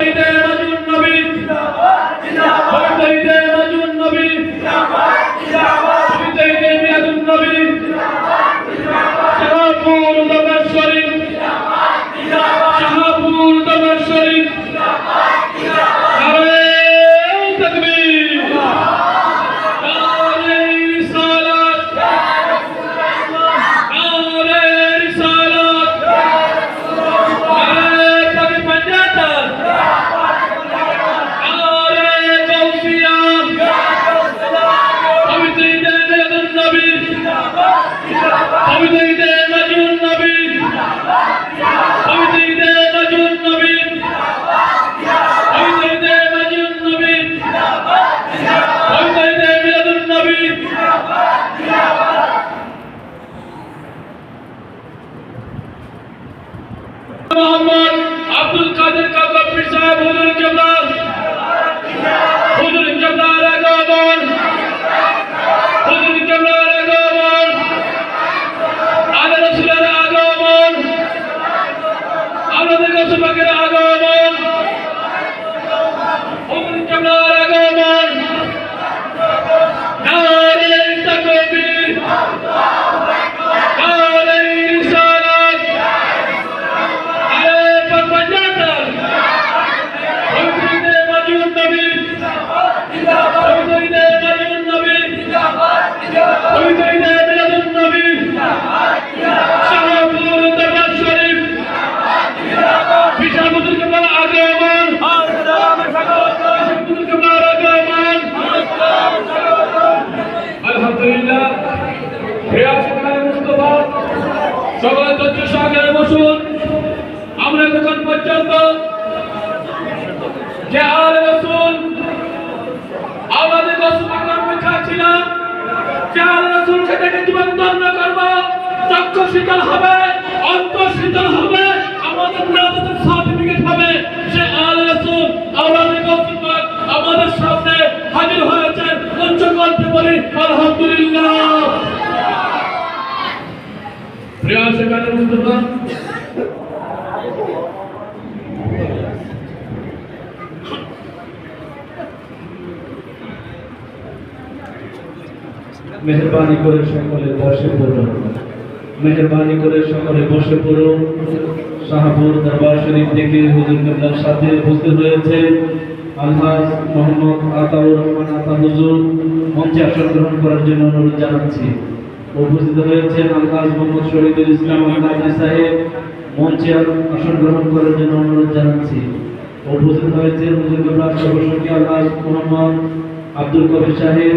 Amen. Mohammad Abdul কাদের কাকাপি সাহেব হুজুর কেবলা হুজুর কেবলার ধৈর্য বসুন। আমরা যখন পর্যন্ত যে আর রসুল আমাদের অপেক্ষা ছিলাম যে আর করব চক্ষু শীতল হবে শীতল হবে, আমাদের নাজাতের সার্টিফিকেট হবে সে আর রসুল আমাদের রসুল আমাদের সামনে হাজির হয়েছেন উচ্চ কণ্ঠে বলি আলহামদুলিল্লাহ মেহরবানি করে সকলে বসে পড়ুন। মেহরবানি করে সকলে বসে পড়ুন। শাহপুর দরবার শরীফ থেকে হুজুর কেবলার সাথে উপস্থিত হয়েছে আলহাজ মোহাম্মদ আতাউর রহমান আতা হুজুর। মঞ্চে আসন গ্রহণ করার জন্য অনুরোধ জানাচ্ছি। উপস্থিত হয়েছেন আলহাজ মোহাম্মদ শহীদুল ইসলাম আহমদ সাহেব। মঞ্চে আসন গ্রহণ করার জন্য অনুরোধ জানাচ্ছি। উপস্থিত হয়েছে মুজিবুল্লাহ সর্বসঙ্গী আলহাজ মোহাম্মদ আব্দুল কবির সাহেব।